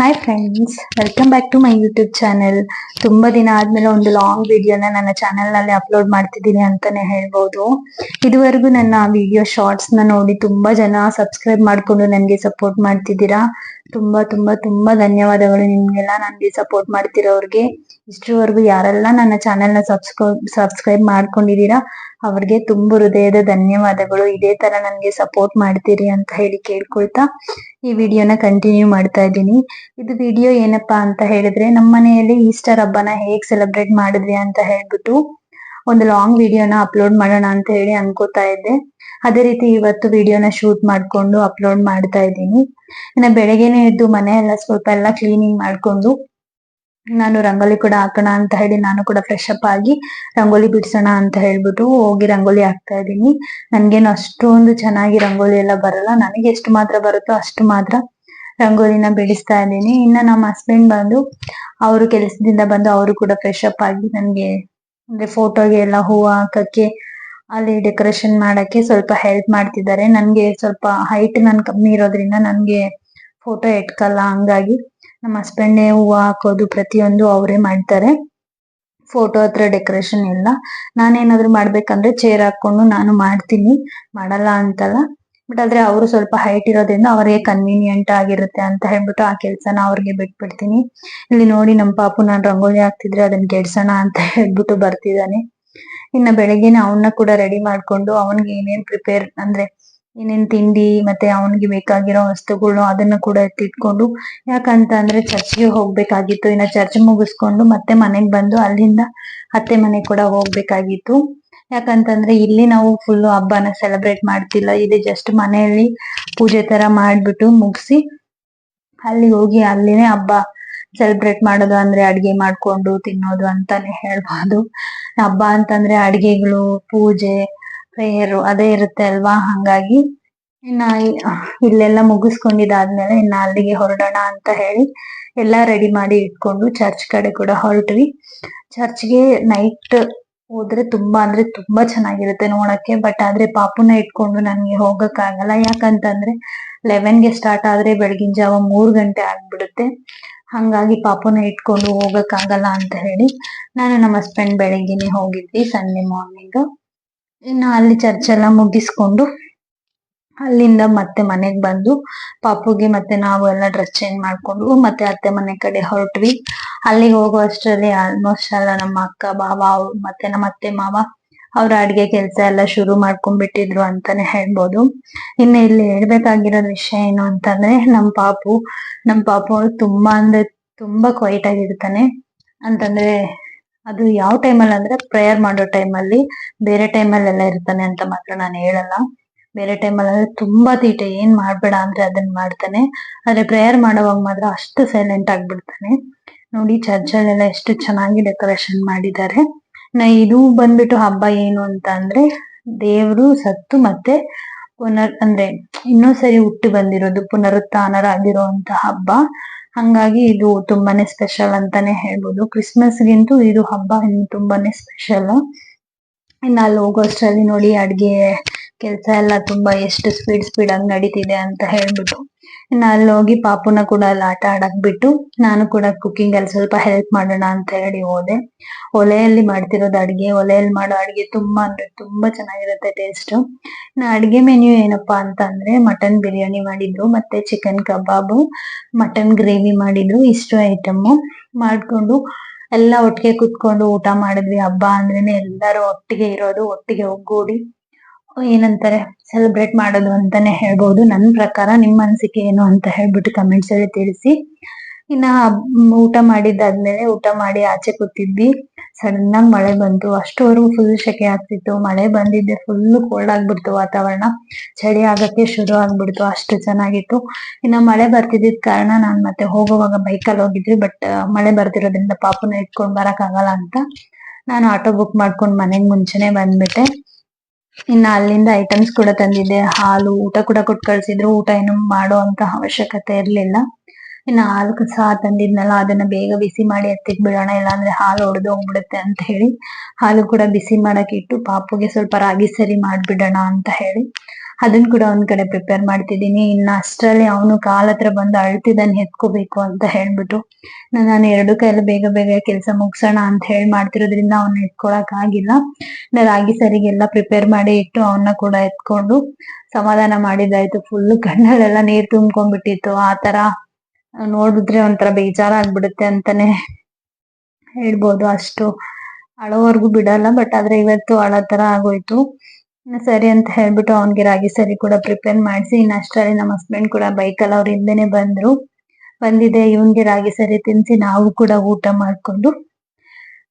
Hi friends welcome back to my YouTube channel ತುಂಬಾ ದಿನ ಆದ್ಮೇಲೆ ಒಂದು ಲಾಂಗ್ ವಿಡಿಯೋನ ನನ್ನ ಚಾನೆಲ್ನಲ್ಲಿ ಅಪ್ಲೋಡ್ ಮಾಡ್ತಿದ್ದೀನಿ ಅಂತಾನೆ ಹೇಳ್ಬೋದು. ಇದುವರೆಗೂ ನನ್ನ ವಿಡಿಯೋ ಶಾರ್ಟ್ಸ್ನ ನೋಡಿ ತುಂಬಾ ಜನ ಸಬ್ಸ್ಕ್ರೈಬ್ ಮಾಡ್ಕೊಂಡು ನನಗೆ ಸಪೋರ್ಟ್ ಮಾಡ್ತಿದ್ದೀರಾ? ತುಂಬಾ ತುಂಬಾ ತುಂಬಾ ಧನ್ಯವಾದಗಳು ನಿಮ್ಗೆಲ್ಲ ನನಗೆ ಸಪೋರ್ಟ್ ಮಾಡ್ತಿರೋರ್ಗೆ. ಇಷ್ಟರವರೆಗೂ ಯಾರೆಲ್ಲ ನನ್ನ ಚಾನೆಲ್ನ ಸಬ್ಸ್ಕ್ರೈಬ್ ಸಬ್ಸ್ಕ್ರೈಬ್ ಮಾಡ್ಕೊಂಡಿದೀರಾ ಅವ್ರಿಗೆ ತುಂಬ ಹೃದಯದ ಧನ್ಯವಾದಗಳು. ಇದೇ ತರ ನನ್ಗೆ ಸಪೋರ್ಟ್ ಮಾಡ್ತೀರಿ ಅಂತ ಹೇಳಿ ಕೇಳ್ಕೊಳ್ತಾ ಈ ವಿಡಿಯೋನ ಕಂಟಿನ್ಯೂ ಮಾಡ್ತಾ ಇದ್ದೀನಿ. ಇದು ವಿಡಿಯೋ ಏನಪ್ಪಾ ಅಂತ ಹೇಳಿದ್ರೆ ನಮ್ಮ ಮನೆಯಲ್ಲಿ ಈಸ್ಟರ್ ಹಬ್ಬನ ಹೇಗ್ ಸೆಲೆಬ್ರೇಟ್ ಮಾಡಿದ್ವಿ ಅಂತ ಹೇಳ್ಬಿಟ್ಟು ಒಂದು ಲಾಂಗ್ ವಿಡಿಯೋನ ಅಪ್ಲೋಡ್ ಮಾಡೋಣ ಅಂತ ಹೇಳಿ ಅನ್ಕೋತಾ ಇದ್ದೆ. ಅದೇ ರೀತಿ ಇವತ್ತು ವಿಡಿಯೋನ ಶೂಟ್ ಮಾಡ್ಕೊಂಡು ಅಪ್ಲೋಡ್ ಮಾಡ್ತಾ ಇದ್ದೀನಿ. ಇನ್ನ ಬೆಳಗ್ಗೆನೆ ಎದ್ದು ಮನೆ ಎಲ್ಲ ಸ್ವಲ್ಪ ಎಲ್ಲ ಕ್ಲೀನಿಂಗ್ ಮಾಡ್ಕೊಂಡು ನಾನು ರಂಗೋಲಿ ಕೂಡ ಹಾಕೋಣ ಅಂತ ಹೇಳಿ ನಾನು ಕೂಡ ಫ್ರೆಶ್ ಅಪ್ ಆಗಿ ರಂಗೋಲಿ ಬಿಡಿಸೋಣ ಅಂತ ಹೇಳ್ಬಿಟ್ಟು ಹೋಗಿ ರಂಗೋಲಿ ಹಾಕ್ತಾ ಇದ್ದೀನಿ. ನನ್ಗೇನು ಅಷ್ಟೊಂದು ಚೆನ್ನಾಗಿ ರಂಗೋಲಿ ಎಲ್ಲ ಬರಲ್ಲ. ನನಗೆ ಎಷ್ಟು ಮಾತ್ರ ಬರುತ್ತೋ ಅಷ್ಟು ಮಾತ್ರ ರಂಗೋಲಿನ ಬಿಡಿಸ್ತಾ ಇದ್ದೀನಿ. ಇನ್ನ ನಮ್ಮ ಹಸ್ಬೆಂಡ್ ಬಂದು ಅವರು ಕೆಲಸದಿಂದ ಬಂದು ಅವರು ಕೂಡ ಫ್ರೆಶ್ ಅಪ್ ಆಗಿ ನನ್ಗೆ ಅಂದ್ರೆ ಫೋಟೋಗೆ ಎಲ್ಲ ಹೂವು ಹಾಕಕ್ಕೆ, ಅಲ್ಲಿ ಡೆಕೋರೇಷನ್ ಮಾಡಕ್ಕೆ ಸ್ವಲ್ಪ ಹೆಲ್ಪ್ ಮಾಡ್ತಿದ್ದಾರೆ. ನನ್ಗೆ ಸ್ವಲ್ಪ ಹೈಟ್ ನನ್ ಕಮ್ಮಿ ಇರೋದ್ರಿಂದ ನನ್ಗೆ ಫೋಟೋ ಎಟ್ಕಲ್ಲ ಹಂಗಾಗಿ. ನಮ್ಮ ಹಸ್ಬೆಂಡೇ ಹೂವ ಹಾಕೋದು ಪ್ರತಿಯೊಂದು ಅವರೇ ಮಾಡ್ತಾರೆ. ಫೋಟೋ ಹತ್ರ ಡೆಕೋರೇಷನ್ ಎಲ್ಲ ನಾನೇನಾದ್ರು ಮಾಡ್ಬೇಕಂದ್ರೆ ಚೇರ್ ಹಾಕೊಂಡು ನಾನು ಮಾಡ್ತೀನಿ. ಮಾಡಲ್ಲ ಅಂತಲ್ಲ. ಬಟ್ ಆದ್ರೆ ಅವರು ಸ್ವಲ್ಪ ಹೈಟ್ ಇರೋದ್ರಿಂದ ಅವರಿಗೆ ಕನ್ವೀನಿಯಂಟ್ ಆಗಿರುತ್ತೆ ಅಂತ ಹೇಳ್ಬಿಟ್ಟು ಆ ಕೆಲ್ಸನ ಅವ್ರಿಗೆ ಬಿಟ್ಬಿಡ್ತೀನಿ. ಇಲ್ಲಿ ನೋಡಿ ನಮ್ಮ ಪಾಪು ನಾನು ರಂಗೋಲಿ ಹಾಕ್ತಿದ್ರೆ ಅದನ್ನ ಕೆಡ್ಸೋಣ ಅಂತ ಹೇಳ್ಬಿಟ್ಟು ಬರ್ತಿದ್ದಾನೆ. ಇನ್ನ ಬೆಳಗ್ಗೆನೆ ಅವನ್ನ ಕೂಡ ರೆಡಿ ಮಾಡ್ಕೊಂಡು ಅವನ್ಗೆ ಏನೇನ್ ಪ್ರಿಪೇರ್ ಅಂದ್ರೆ ಏನೇನ್ ತಿಂಡಿ ಮತ್ತೆ ಅವ್ನಿಗೆ ಬೇಕಾಗಿರೋ ವಸ್ತುಗಳು ಅದನ್ನ ಕೂಡ ಎತ್ತಿಟ್ಕೊಂಡು ಯಾಕಂತ ಅಂದ್ರೆ ಚರ್ಚ್ಗೆ ಹೋಗ್ಬೇಕಾಗಿತ್ತು. ಇನ್ನ ಚರ್ಚ್ ಮುಗಿಸ್ಕೊಂಡು ಮತ್ತೆ ಮನೆಗ್ ಬಂದು ಅಲ್ಲಿಂದ ಅತ್ತೆ ಮನೆ ಕೂಡ ಹೋಗ್ಬೇಕಾಗಿತ್ತು. ಯಾಕಂತಂದ್ರೆ ಇಲ್ಲಿ ನಾವು ಫುಲ್ ಹಬ್ಬನ ಸೆಲೆಬ್ರೇಟ್ ಮಾಡ್ತಿಲ್ಲ. ಇದೆ ಜಸ್ಟ್ ಮನೆಯಲ್ಲಿ ಪೂಜೆ ತರ ಮಾಡ್ಬಿಟ್ಟು ಮುಗಿಸಿ, ಅಲ್ಲಿ ಹೋಗಿ ಅಲ್ಲಿನೇ ಹಬ್ಬ ಸೆಲೆಬ್ರೇಟ್ ಮಾಡೋದು ಅಂದ್ರೆ ಅಡ್ಗೆ ಮಾಡ್ಕೊಂಡು ತಿನ್ನೋದು ಅಂತಾನೆ ಹೇಳ್ಬೋದು. ಹಬ್ಬ ಅಂತಂದ್ರೆ ಅಡ್ಗೆಗಳು, ಪೂಜೆ ಪ್ರೇಯರು ಅದೇ ಇರುತ್ತೆ ಅಲ್ವಾ? ಹಂಗಾಗಿ ಇನ್ನ ಇಲ್ಲೆಲ್ಲ ಮುಗಿಸ್ಕೊಂಡಿದಾದ್ಮೇಲೆ ಇನ್ನ ಅಲ್ಲಿಗೆ ಹೊರಡೋಣ ಅಂತ ಹೇಳಿ ಎಲ್ಲ ರೆಡಿ ಮಾಡಿ ಇಟ್ಕೊಂಡು ಚರ್ಚ್ ಕಡೆ ಕೂಡ ಹೊರಟ್ವಿ. ಚರ್ಚ್ಗೆ ನೈಟ್ ಹೋದ್ರೆ ತುಂಬಾ, ಅಂದ್ರೆ ತುಂಬಾ ಚೆನ್ನಾಗಿರುತ್ತೆ ನೋಡಕ್ಕೆ ಬಟ್ ಆದ್ರೆ ಪಾಪುನ ಇಟ್ಕೊಂಡು ನನ್ಗೆ ಹೋಗಕ್ಕಾಗಲ್ಲ. ಯಾಕಂತಂದ್ರೆ ಲೆವೆನ್ಗೆ ಸ್ಟಾರ್ಟ್ ಆದ್ರೆ ಬೆಳಗಿನ ಜಾವ ಮೂರ್ ಗಂಟೆ ಆಗ್ಬಿಡುತ್ತೆ. ಹಂಗಾಗಿ ಪಾಪುನ ಇಟ್ಕೊಂಡು ಹೋಗಕ್ ಆಗಲ್ಲ ಅಂತ ಹೇಳಿ ನಾನು ನಮ್ಮ ಹಸ್ಬೆಂಡ್ ಬೆಳಗ್ಗೆನೆ ಹೋಗಿದ್ವಿ ಸಂಡೆ ಮಾರ್ನಿಂಗ್ ಇನ್ನು ಅಲ್ಲಿ ಚರ್ಚ್ ಎಲ್ಲ ಮುಗಿಸ್ಕೊಂಡು ಅಲ್ಲಿಂದ ಮತ್ತೆ ಮನೆಗ್ ಬಂದು ಪಾಪುಗೆ ಮತ್ತೆ ನಾವು ಎಲ್ಲ ಡ್ರೆಸ್ ಚೇಂಜ್ ಮಾಡ್ಕೊಂಡು ಮತ್ತೆ ಅತ್ತೆ ಮನೆ ಕಡೆ ಹೊರಟ್ವಿ. ಅಲ್ಲಿಗೆ ಹೋಗೋ ಅಷ್ಟರಲ್ಲಿ ಆಲ್ಮೋಸ್ಟ್ ಎಲ್ಲ ನಮ್ಮ ಅಕ್ಕ, ಬಾವ ಮತ್ತೆ ನಮ್ಮ ಅತ್ತೆ, ಮಾವ ಅವ್ರ ಅಡ್ಗೆ ಕೆಲ್ಸ ಎಲ್ಲ ಶುರು ಮಾಡ್ಕೊಂಡ್ಬಿಟ್ಟಿದ್ರು ಅಂತಾನೆ ಹೇಳ್ಬೋದು. ಇನ್ನು ಇಲ್ಲಿ ಹೇಳ್ಬೇಕಾಗಿರೋ ವಿಷಯ ಏನು ಅಂತಂದ್ರೆ ನಮ್ ಪಾಪು ನಮ್ ಪಾಪು ತುಂಬಾ ಅಂದ್ರೆ ತುಂಬಾ ಕ್ವೈಟ್ ಆಗಿರ್ತಾನೆ ಅಂತಂದ್ರೆ ಅದು ಯಾವ ಟೈಮಲ್ಲಿ ಅಂದ್ರೆ ಪ್ರೇಯರ್ ಮಾಡೋ ಟೈಮಲ್ಲಿ ಬೇರೆ ಟೈಮಲ್ಲೆಲ್ಲ ಇರ್ತಾನೆ ಅಂತ ಮಾತ್ರ ನಾನು ಹೇಳಲ್ಲ. ಬೇರೆ ಟೈಮಲ್ಲಿ ತುಂಬಾ ತೀಟೆ, ಏನ್ ಮಾಡ್ಬೇಡ ಅಂದ್ರೆ ಅದನ್ನ ಮಾಡ್ತಾನೆ. ಆದ್ರೆ ಪ್ರೇಯರ್ ಮಾಡೋವಾಗ ಮಾತ್ರ ಅಷ್ಟು ಸೈಲೆಂಟ್ ಆಗ್ಬಿಡ್ತಾನೆ. ನೋಡಿ ಚರ್ಚ್ ಅಲ್ಲೆಲ್ಲ ಎಷ್ಟು ಚೆನ್ನಾಗಿ ಡೆಕೋರೇಷನ್ ಮಾಡಿದ್ದಾರೆ. ನಾ ಇದು ಬಂದ್ಬಿಟ್ಟು ಹಬ್ಬ ಏನು ಅಂತ ಅಂದ್ರೆ ದೇವ್ರು ಸತ್ತು ಮತ್ತೆ ಪುನರ್ ಅಂದ್ರೆ ಇನ್ನೊಂದ್ಸರಿ ಸರಿ ಹುಟ್ಟಿ ಬಂದಿರೋದು, ಪುನರುತ್ಥಾನರಾಗಿರುವಂತ ಹಬ್ಬ. ಹಂಗಾಗಿ ಇದು ತುಂಬಾನೇ ಸ್ಪೆಷಲ್ ಅಂತಾನೆ ಹೇಳ್ಬೋದು. ಕ್ರಿಸ್ಮಸ್ಗಿಂತೂ ಇದು ಹಬ್ಬ ಇನ್ನು ತುಂಬಾನೇ ಸ್ಪೆಷಲ್. ಇನ್ನು ಅಲ್ಲಿ ಹೋಗೋಷ್ಟ್ರಲ್ಲಿ ನೋಡಿ ಅಡ್ಗೆ, ಕೆಲಸ ಎಲ್ಲ ತುಂಬಾ ಎಷ್ಟು ಸ್ಪೀಡ್ ಸ್ಪೀಡ್ ಆಗಿ ನಡೀತಿದೆ ಅಂತ ಹೇಳ್ಬಿಟ್ಟು. ಅಲ್ಲಿ ಹೋಗಿ ಪಾಪುನ ಕೂಡ ಅಲ್ಲಿ ಆಟ ಆಡಕ್ ಬಿಟ್ಟು ನಾನು ಕೂಡ ಕುಕಿಂಗ್ ಅಲ್ಲಿ ಸ್ವಲ್ಪ ಹೆಲ್ಪ್ ಮಾಡೋಣ ಅಂತ ಹೇಳಿ ಹೋದೆ. ಒಲೆಯಲ್ಲಿ ಮಾಡ್ತಿರೋದು ಅಡಿಗೆ, ಒಲೆಯಲ್ಲಿ ಮಾಡೋ ಅಡಿಗೆ ತುಂಬಾ ಅಂದ್ರೆ ತುಂಬಾ ಚೆನ್ನಾಗಿರುತ್ತೆ ಟೇಸ್ಟ್ ನಾ ಅಡಿಗೆ ಮೆನ್ಯೂ ಏನಪ್ಪಾ ಅಂತ ಅಂದ್ರೆ ಮಟನ್ ಬಿರಿಯಾನಿ ಮಾಡಿದ್ರು, ಮತ್ತೆ ಚಿಕನ್ ಕಬಾಬು ಮಟನ್ ಗ್ರೇವಿ ಮಾಡಿದ್ರು, ಇಷ್ಟು ಐಟಮ್ ಮಾಡ್ಕೊಂಡು ಎಲ್ಲ ಒಟ್ಟಿಗೆ ಕುತ್ಕೊಂಡು ಊಟ ಮಾಡಿದ್ವಿ. ಹಬ್ಬ ಅಂದ್ರೇನೆ ಎಲ್ಲರೂ ಒಟ್ಟಿಗೆ ಇರೋದು, ಒಟ್ಟಿಗೆ ಒಗ್ಗೂಡಿ ಏನಂತಾರೆ? ಸೆಲೆಬ್ರೇಟ್ ಮಾಡೋದು ಅಂತಾನೆ ಹೇಳ್ಬೋದು. ನನ್ ಪ್ರಕಾರ ನಿಮ್ಮ ಅನಿಸಿಕೆ ಏನು ಅಂತ ಹೇಳ್ಬಿಟ್ಟು ಕಮೆಂಟ್ಸ್ ಅಲ್ಲಿ ತಿಳಿಸಿ. ಇನ್ನ ಊಟ ಮಾಡಿದ್ದಾದ್ಮೇಲೆ ಊಟ ಮಾಡಿ ಆಚೆ ಕೂತಿದ್ವಿ. ಸಡನ್ ಆಗಿ ಮಳೆ ಬಂತು. ಅಷ್ಟುವರೆಗೂ ಫುಲ್ ಸೆಕೆ ಆಗ್ತಿತ್ತು. ಮಳೆ ಬಂದಿದ್ದೆ ಫುಲ್ ಕೋಲ್ಡ್ ಆಗ್ಬಿಡ್ತು ವಾತಾವರಣ. ಚಳಿ ಆಗಕ್ಕೆ ಶುರು ಆಗ್ಬಿಡ್ತು. ಅಷ್ಟು ಚೆನ್ನಾಗಿತ್ತು. ಇನ್ನ ಮಳೆ ಬರ್ತಿದ್ದಿದ್ ಕಾರಣ ನಾನ್ ಮತ್ತೆ ಹೋಗುವಾಗ ಬೈಕಲ್ಲಿ ಹೋಗಿದ್ವಿ. ಬಟ್ ಮಳೆ ಬರ್ತಿರೋದ್ರಿಂದ ಪಾಪುನ ಇಟ್ಕೊಂಡ್ ಬರಕ್ ಆಗಲ್ಲ ಅಂತ ನಾನು ಆಟೋ ಬುಕ್ ಮಾಡ್ಕೊಂಡ್ ಮನೆಗ್ ಮುಂಚೆನೆ ಬಂದ್ಬಿಟ್ಟೆ. ಇನ್ನ ಅಲ್ಲಿಂದ ಐಟಮ್ಸ್ ಕೂಡ ತಂದಿದ್ದೆ. ಹಾಲು ಊಟ ಕೂಡ ಕೊಟ್ಟು ಕಳ್ಸಿದ್ರು. ಊಟ ಏನು ಮಾಡೋ ಅಂತ ಅವಶ್ಯಕತೆ ಇರ್ಲಿಲ್ಲ. ಇನ್ನು ಹಾಲು ಕಸ ತಂದಿದ್ನಲ್ಲ, ಅದನ್ನ ಬೇಗ ಬಿಸಿ ಮಾಡಿ ಎತ್ತಿಕ್ ಬಿಡೋಣ, ಇಲ್ಲಾಂದ್ರೆ ಹಾಲು ಒಡೆದು ಹೋಗ್ಬಿಡುತ್ತೆ ಅಂತ ಹೇಳಿ ಹಾಲು ಕೂಡ ಬಿಸಿ ಮಾಡಕ್ ಇಟ್ಟು ಪಾಪುಗೆ ಸ್ವಲ್ಪ ರಾಗಿ ಸರಿ ಮಾಡ್ಬಿಡೋಣ ಅಂತ ಹೇಳಿ ಅದನ್ನ ಕೂಡ ಒಂದ್ ಕಡೆ ಪ್ರಿಪೇರ್ ಮಾಡ್ತಿದ್ದೀನಿ. ಇನ್ನ ಅಷ್ಟರಲ್ಲಿ ಅವನು ಕಾಲ್ ಹತ್ರ ಬಂದು ಅಳ್ತಿದ್ದಾನೆ ಎತ್ಕೋಬೇಕು ಅಂತ ಹೇಳ್ಬಿಟ್ಟು. ನಾನು ಎರಡು ಕೈಯಲ್ಲಿ ಬೇಗ ಬೇಗ ಕೆಲಸ ಮುಗ್ಸೋಣ ಅಂತ ಹೇಳಿ ಮಾಡ್ತಿರೋದ್ರಿಂದ ಅವ್ನ ಎತ್ಕೊಳಕ್ ಆಗಿಲ್ಲ. ನಾ ರಾಗಿ ಸರಿಗೆಲ್ಲ ಪ್ರಿಪೇರ್ ಮಾಡಿ ಇಟ್ಟು ಅವನ್ನ ಕೂಡ ಎತ್ಕೊಂಡು ಸಮಾಧಾನ ಮಾಡಿದಾಯ್ತು ಫುಲ್ ಕಣ್ಣಲ್ಲೆಲ್ಲ ನೀರ್ ತುಂಬ್ಕೊಂಡ್ಬಿಟ್ಟಿತ್ತು. ಆ ತರ ನೋಡಿದ್ರೆ ಒಂಥರ ಬೇಜಾರಾಗ್ಬಿಡುತ್ತೆ ಅಂತಾನೆ ಹೇಳ್ಬೋದು. ಅಷ್ಟು ಅಳೋವರೆಗೂ ಬಿಡಲ್ಲ ಬಟ್ ಆದ್ರೆ ಇವತ್ತು ಅಳೋ ತರ ಆಗೋಯ್ತು. ಸರಿ ಅಂತ ಹೇಳ್ಬಿಟ್ಟು ಅವನ್ಗೆ ರಾಗಿ ಸರಿ ಕೂಡ ಪ್ರಿಪೇರ್ ಮಾಡಿಸಿ, ಇನ್ನು ಅಷ್ಟರಲ್ಲಿ ನಮ್ಮ ಹಸ್ಬೆಂಡ್ ಕೂಡ ಬೈಕಲ್ಲಿ ಅವ್ರ ಹಿಂದೆನೆ ಬಂದ್ರು. ಬಂದಿದೆ, ಇವನ್ಗೆ ರಾಗಿ ಸರಿ ತಿನ್ಸಿ ನಾವು ಕೂಡ ಊಟ ಮಾಡ್ಕೊಂಡು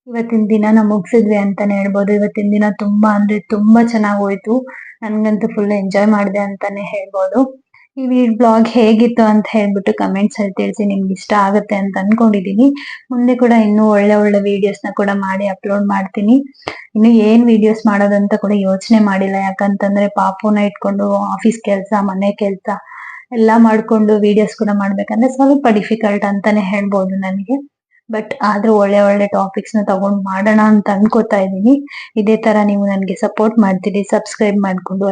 ಇವತ್ತಿನ ದಿನ ನಾವು ಮುಗಿಸಿದ್ವಿ ಅಂತಾನೆ ಹೇಳ್ಬೋದು. ಇವತ್ತಿನ ದಿನ ತುಂಬಾ ಅಂದ್ರೆ ತುಂಬಾ ಚೆನ್ನಾಗ್ ಹೋಯ್ತು. ನನ್ಗಂತೂ ಫುಲ್ ಎಂಜಾಯ್ ಮಾಡಿದೆ ಅಂತಾನೆ ಹೇಳ್ಬೋದು. ಈ ಬ್ಲಾಗ್ ಹೇಗಿತ್ತು ಅಂತ ಹೇಳ್ಬಿಟ್ಟು ಕಮೆಂಟ್ಸ್ ಅಲ್ಲಿ ತಿಳಿಸಿ ನಿಮ್ಗೆ ಇಷ್ಟ ಆಗುತ್ತೆ ಅಂತ ಅನ್ಕೊಂಡಿದೀನಿ. ಮುಂದೆ ಕೂಡ ಇನ್ನೂ ಒಳ್ಳೆ ಒಳ್ಳೆ ವಿಡಿಯೋಸ್ನ ಕೂಡ ಮಾಡಿ ಅಪ್ಲೋಡ್ ಮಾಡ್ತೀನಿ. ಇನ್ನು ಏನ್ ವಿಡಿಯೋಸ್ ಮಾಡೋದಂತ ಕೂಡ ಯೋಚನೆ ಮಾಡಿಲ್ಲ. ಯಾಕಂತಂದ್ರೆ ಪಾಪುನ ಇಟ್ಕೊಂಡು ಆಫೀಸ್ ಕೆಲ್ಸ, ಮನೆ ಕೆಲ್ಸ ಎಲ್ಲಾ ಮಾಡ್ಕೊಂಡು ವಿಡಿಯೋಸ್ ಕೂಡ ಮಾಡ್ಬೇಕಂದ್ರೆ ಸ್ವಲ್ಪ ಡಿಫಿಕಲ್ಟ್ ಅಂತಾನೆ ಹೇಳ್ಬೋದು ನನಗೆ. ಬಟ್ ಆದ್ರೂ ಒಳ್ಳೆ ಒಳ್ಳೆ ಟಾಪಿಕ್ಸ್ನ ತಗೊಂಡ್ ಮಾಡೋಣ ಅಂತ ಅನ್ಕೋತಾ ಇದೀನಿ ಇದೇ ತರ ನೀವು ನನ್ಗೆ ಸಪೋರ್ಟ್ ಮಾಡ್ತೀರಿ ಸಬ್ಸ್ಕ್ರೈಬ್ ಮಾಡ್ಕೊಂಡು.